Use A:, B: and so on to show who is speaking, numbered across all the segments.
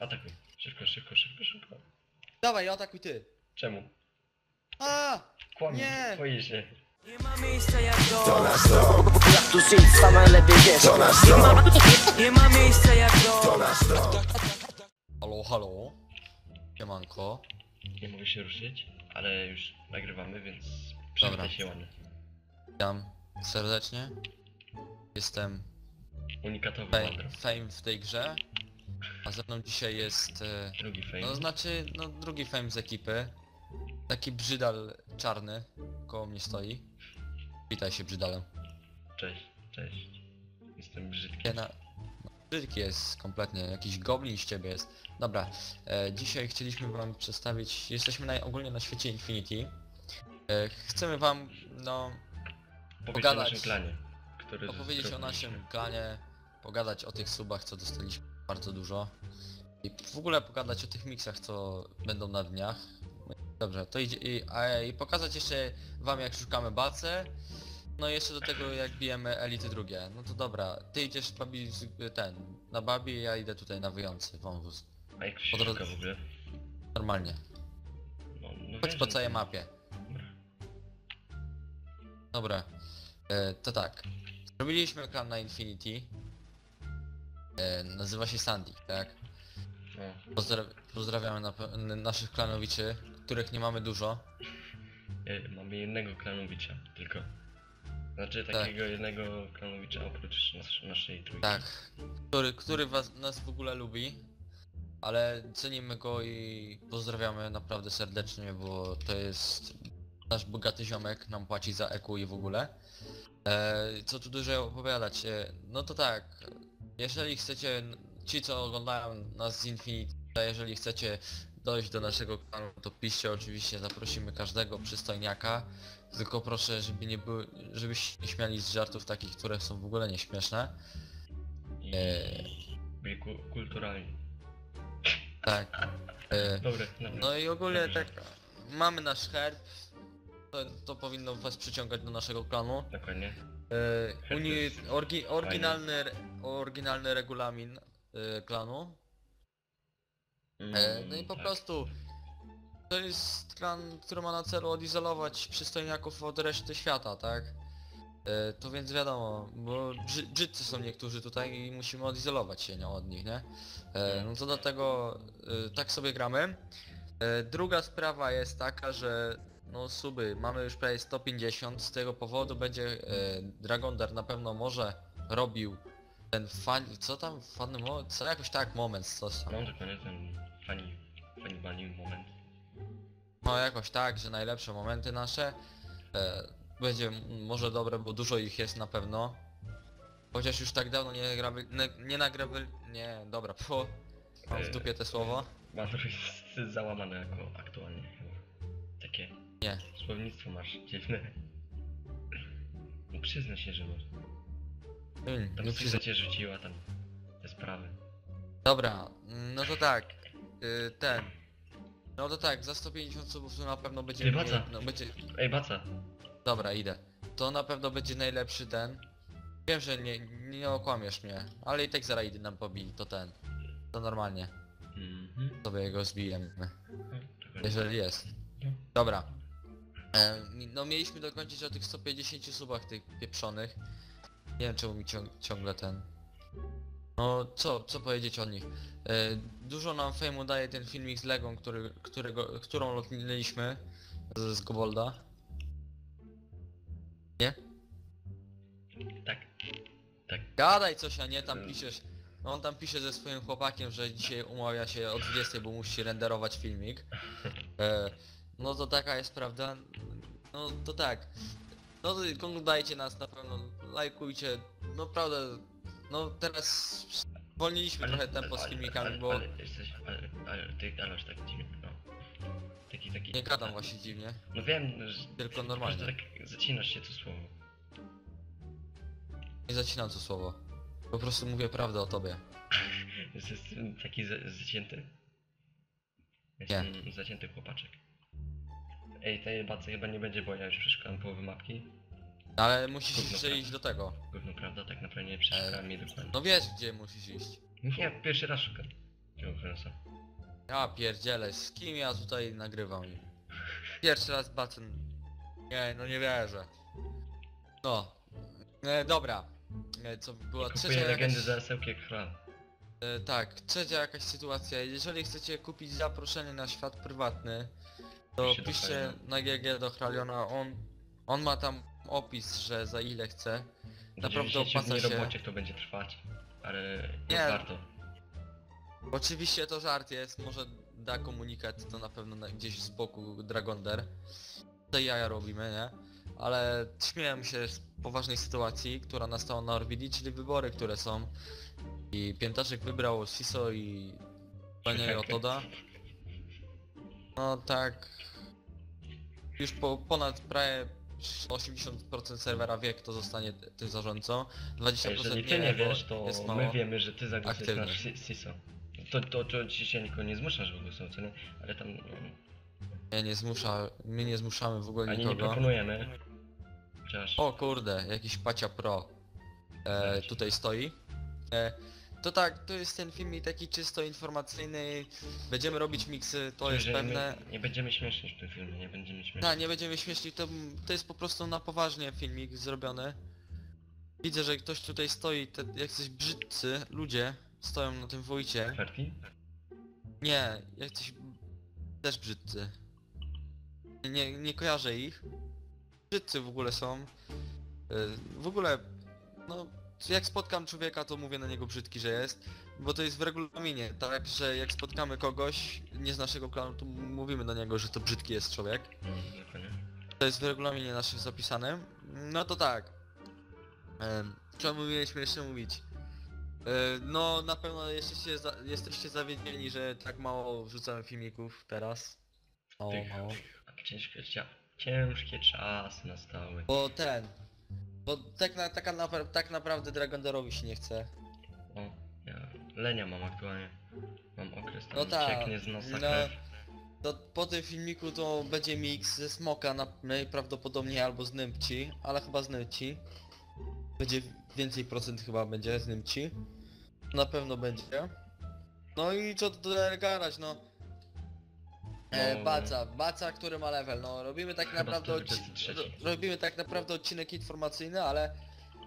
A: Atakuj. Szybko, szybko, szybko, szybko.
B: Dawaj, atakuj ty.
A: Czemu?
B: A!
A: Kłamie,
B: Nie.
A: boi się.
C: Nie ma miejsca jak dom
D: Jak tu żyć, sama najlepiej wiesz
C: Nie ma, nie ma miejsca jak dom
B: Halo, halo. Siemanko.
A: Nie mogę się ruszyć, ale już nagrywamy, więc przywitaj się ładnie.
B: Witam serdecznie. Jestem
A: Unikatowy
B: fame, fame w tej grze. A ze mną dzisiaj jest... E,
A: Drugi fame.
B: no znaczy, no drugi fame z ekipy. Taki brzydal czarny koło mnie stoi. Witaj się brzydalem.
A: Cześć, cześć. Jestem brzydki.
B: Nie na... no, Brzydki jest kompletnie, jakiś goblin z ciebie jest. Dobra, e, dzisiaj chcieliśmy wam przedstawić, jesteśmy na, ogólnie na świecie Infinity. E, chcemy wam, no,
A: Powiedz o
B: pogadać.
A: naszym klanie. Który
B: opowiedzieć o
A: zrobiliśmy.
B: naszym klanie, pogadać o tych subach, co dostaliśmy bardzo dużo. I w ogóle pogadać o tych miksach, co będą na dniach. Dobrze, to idzie i, a, i pokazać jeszcze wam jak szukamy bace. No i jeszcze do tego jak bijemy elity drugie. No to dobra, ty idziesz babi z- ten, na babi, ja idę tutaj na wyjący wąwóz.
A: A jak się szuka w ogóle?
B: Normalnie.
A: No, no
B: Chodź
A: wiesz,
B: po
A: że-
B: całej mapie.
A: Dobra.
B: Dobra, e, to tak. Zrobiliśmy klan na Infinity. E, nazywa się Sandy, tak? Pozdra pozdrawiamy na naszych klanowiczy, których nie mamy dużo.
A: e, mamy jednego klanowicza, tylko. Znaczy
B: Tak.
A: takiego jednego klanowicza oprócz nas, naszej trójki.
B: Tak. Który, który was, nas w ogóle lubi. Ale cenimy go i pozdrawiamy naprawdę serdecznie, bo to jest nasz bogaty ziomek, nam płaci za EQ i w ogóle. E, co tu dużo opowiadać? E, no to tak, jeżeli chcecie, ci co oglądają nas z Infinity, a jeżeli chcecie dojść do naszego klanu, to piszcie oczywiście, zaprosimy każdego przystojniaka. Tylko proszę, żeby nie były, żebyście nie śmiali z żartów takich, które są w ogóle nieśmieszne.
A: I
B: e,
A: byli ku, kulturalni.
B: Tak. E,
A: Dobra, dobra.
B: no i ogólnie
A: Dobrze.
B: tak, mamy nasz herb. To, to powinno was przyciągać do naszego klanu.
A: Dokładnie.
B: E, uni, orgi, oryginalny, re- oryginalny regulamin e, klanu. E, no i po
A: tak.
B: prostu to jest klan, który ma na celu odizolować przystojniaków od reszty świata, tak? E, to więc wiadomo, bo brzy, brzydcy są niektórzy tutaj i musimy odizolować się nie, od nich, nie? E, no to dlatego e, tak sobie gramy. E, druga sprawa jest taka, że no suby, mamy już prawie 150, z tego powodu będzie e, Dragondar na pewno może robił ten fan, co tam, fan, mo- co jakoś tak moment, co tam.
A: No dokładnie ten funny, funny bunny moment.
B: No jakoś tak, że najlepsze momenty nasze. E, będzie może dobre, bo dużo ich jest na pewno. Chociaż już tak dawno nie nagrawy, nie, nie nie, dobra, po, mam w dupie te słowo.
A: Mandro jest załamany jako aktualnie chyba. Takie
B: Nie.
A: słownictwo masz dziwne. No przyznaj się, że masz.
B: Mm, nie
A: Suza
B: przyznam.
A: cię rzuciła tam te sprawy.
B: Dobra, mm, no to tak, y, ten. No to tak, za 150 subów to na pewno będzie...
A: Ty, Baca.
B: no, będzie...
A: Ej, baca!
B: Dobra, idę. To na pewno będzie najlepszy ten. Wiem, że nie, nie okłamiesz mnie, ale i tak zaraz idę nam pobili, to ten. To normalnie.
A: Mhm.
B: Sobie go zbijemy.
A: No, dokładnie.
B: Jeżeli jest.
A: No.
B: Dobra. E, no mieliśmy dokończyć o tych 150 subach tych pieprzonych. Nie wiem czemu mi ciąg ciągle ten... No co, co powiedzieć o nich? E, dużo nam fejmu daje ten filmik z Legą, który, którego, którą lotniliśmy z, z Gobolda. Nie?
A: Tak. Tak.
B: Gadaj coś, a nie tam piszesz. No on tam pisze ze swoim chłopakiem, że dzisiaj umawia się o 20, bo musi renderować filmik. E, no to taka jest prawda. No to tak. No to oglądajcie nas na pewno, lajkujcie. No prawda, no teraz zwolniliśmy trochę tempo z filmikami,
A: ale,
B: bo
A: Ale, jesteś, ale, ale ty gadasz tak dziwnie, no. Taki, taki...
B: nie gadam właśnie dziwnie.
A: No wiem, że...
B: Tylko normalnie.
A: prostu tak zacinasz się to słowo.
B: Nie zacinam to słowo. Po prostu mówię prawdę o tobie.
A: Jesteś taki za, zacięty? Jestem zacięty chłopaczek. Ej, tej bacy chyba nie będzie, bo ja już przeszukałem połowę mapki.
B: No, Ale musisz
A: Gówno
B: jeszcze
A: prawda.
B: iść do tego.
A: Gówno prawda, tak naprawdę nie przeszukałem jej dokładnie.
B: No wiesz gdzie musisz iść.
A: Nie, pierwszy raz szukam. Hensa?
B: Ja pierdzielę, z kim ja tutaj nagrywam? Pierwszy raz bacen. Nie, no nie wierzę. No. E, dobra. E, co była trzecia
A: Kupuję
B: jakaś...
A: legendy za esełki jak chlan.
B: E, tak, trzecia jakaś sytuacja. Jeżeli chcecie kupić zaproszenie na świat prywatny, to
A: Piszcie do
B: piszcie
A: Hraliona.
B: na GG do Hraliona. On, on ma tam opis, że za ile chce. Naprawdę
A: 90
B: opłaca
A: dni
B: się.
A: robocie to będzie trwać. Ale
B: Nie.
A: warto.
B: Oczywiście to żart jest, może da komunikat, to na pewno na, gdzieś z boku Dragonder. To jaja robimy, nie? Ale śmiałem się z poważnej sytuacji, która nastała na Orbidy, czyli wybory, które są. I Piętaszek wybrał Siso i Panie. Otoda. No tak. Już po ponad prawie 80% serwera wie kto zostanie tym zarządcą. 20%
A: Jeżeli ty
B: nie, bo
A: wiesz, to
B: jest mało.
A: my wiemy, że ty zagłosujesz na. Si- Siso. To, to, to dzisiaj nikogo nie zmuszasz w głosu, co nie? Ale tam... no,
B: Ja nie zmusza, my nie zmuszamy w ogóle
A: Ani nie
B: nikogo.
A: proponujemy. Chociaż...
B: O kurde, jakiś Pacia Pro e, tutaj stoi. E, to tak, to jest ten filmik taki czysto informacyjny. Będziemy robić miksy, to jest
A: Jeżeli
B: pewne.
A: My nie będziemy śmieszyć w tym filmie, nie będziemy śmieszyć.
B: Tak, nie będziemy śmieszyć, to, to jest po prostu na poważnie filmik zrobiony. Widzę, że ktoś tutaj stoi, te, jak coś brzydcy ludzie stoją na tym wojcie.
A: Ferti?
B: Nie, jak coś też brzydcy. Nie, nie kojarzę ich. Brzydcy w ogóle są. Y, W ogóle, no, jak spotkam człowieka, to mówię na niego brzydki, że jest. Bo to jest w regulaminie, tak, że jak spotkamy kogoś nie z naszego klanu, to mówimy do niego, że to brzydki jest człowiek.
A: Dokładnie.
B: To jest w regulaminie naszym zapisane. No to tak. Em, Czemu mieliśmy jeszcze mówić? E, No na pewno jesteście, za, jesteście zawiedzieni, że tak mało wrzucamy filmików teraz. Mało, mało.
A: Tak ciężkie, ciężkie czasy nastały.
B: Bo ten. Bo tak, na, taka napra tak naprawdę Dragondorowi się nie chce.
A: O, ja lenia mam aktualnie. Mam okres tam
B: No tak,
A: cieknie z nosa
B: no,
A: krew.
B: To po tym filmiku to będzie mix ze Smoka na, najprawdopodobniej albo z Nymci, ale chyba z Nymci. Będzie więcej procent chyba będzie z Nymci. Na pewno będzie. No i co tu gadać, no. E,
A: No.
B: Baca, Baca, który ma level, no robimy tak
A: Chyba
B: naprawdę odci-
A: 123.
B: ro, robimy tak naprawdę odcinek informacyjny, ale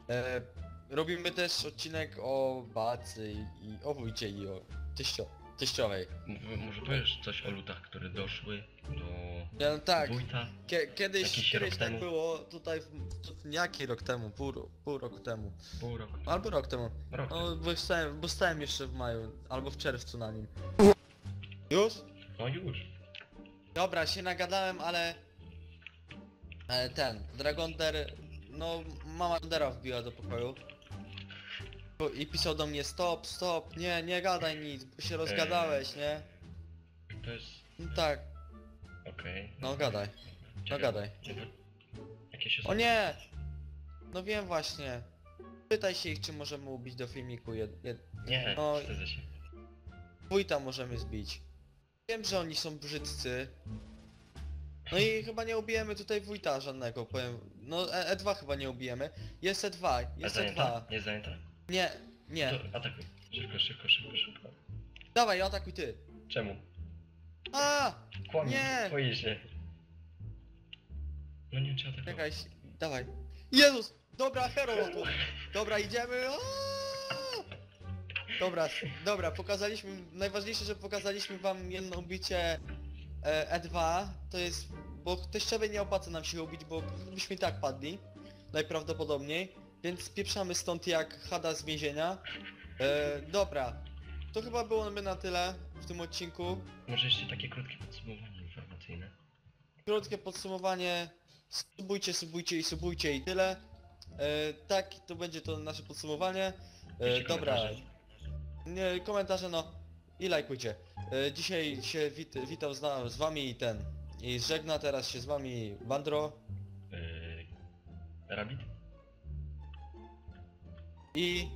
B: e, robimy też odcinek o Bacy i, i o wójcie i o teścio, teściowej.
A: M- Może powiesz coś o lutach, które doszły do
B: Ja, no tak,
A: wójta?
B: Kie, kiedyś,
A: Jakiś
B: kiedyś
A: rok
B: tak
A: temu.
B: było tutaj, w, to, jaki rok temu, pół, ro- pół roku temu,
A: Pół roku.
B: albo rok temu,
A: Rok.
B: no bo stałem, bo stałem jeszcze w maju, albo w czerwcu na nim. Już?
A: No już.
B: Dobra, się nagadałem, ale... E, ten, Dragonder, no mama Dragondera wbiła do pokoju. I pisał do mnie stop, stop, nie, nie gadaj nic, bo się rozgadałeś, nie?
A: To jest...
B: No tak,
A: okej.
B: no gadaj.
A: Czekaj,
B: gadaj.
A: no to Jakieś
B: O nie! No wiem właśnie. Pytaj się ich, czy możemy ubić do filmiku jed, jed,
A: Nie,
B: No.
A: wstydzę się.
B: Wójta możemy zbić. Wiem, że oni są brzydcy. No i chyba nie ubijemy tutaj wójta żadnego, powiem. No E- E2 chyba nie ubijemy. Jest E2,
A: A
B: jest
A: zajęta?
B: E2.
A: Jest zajęta?
B: Nie, nie.
A: To atakuj. Szybko, szybko, szybko, szybko.
B: Dawaj, atakuj ty.
A: Czemu?
B: A!
A: Kłamie,
B: Nie!
A: boi się. No nie, trzeba atakować.
B: Czekaj, dawaj. Jezus! Dobra, hero. Dobra, idziemy. Aaaa! Dobra, dobra, pokazaliśmy, najważniejsze, że pokazaliśmy wam jedno bicie e, E2, to jest, bo teściowej nie opłaca nam się ubić, bo byśmy i tak padli, najprawdopodobniej, więc spieprzamy stąd jak Hada z więzienia. E, dobra, to chyba byłoby na tyle w tym odcinku.
A: Może jeszcze takie krótkie podsumowanie informacyjne.
B: Krótkie podsumowanie. Subujcie, subujcie i subujcie i tyle. E, tak, to będzie to nasze podsumowanie. E,
A: Piszcie
B: dobra.
A: komentarze.
B: Nie, komentarze no. I lajkujcie. E, dzisiaj się wit witał z, na- z wami i ten. I żegna teraz się z wami Bandro
A: Yy... Rabbit?
B: i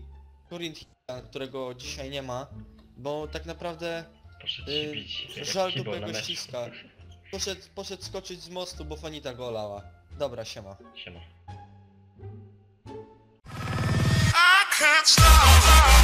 B: Corinthian, którego dzisiaj nie ma. Bo tak naprawdę Yy,
A: się bić. jak
B: żal
A: na
B: dupego
A: meczu.
B: ściska. poszedł, poszedł skoczyć z mostu, bo Fanita go olała. Dobra, siema.
A: Siema.
E: I can't stop.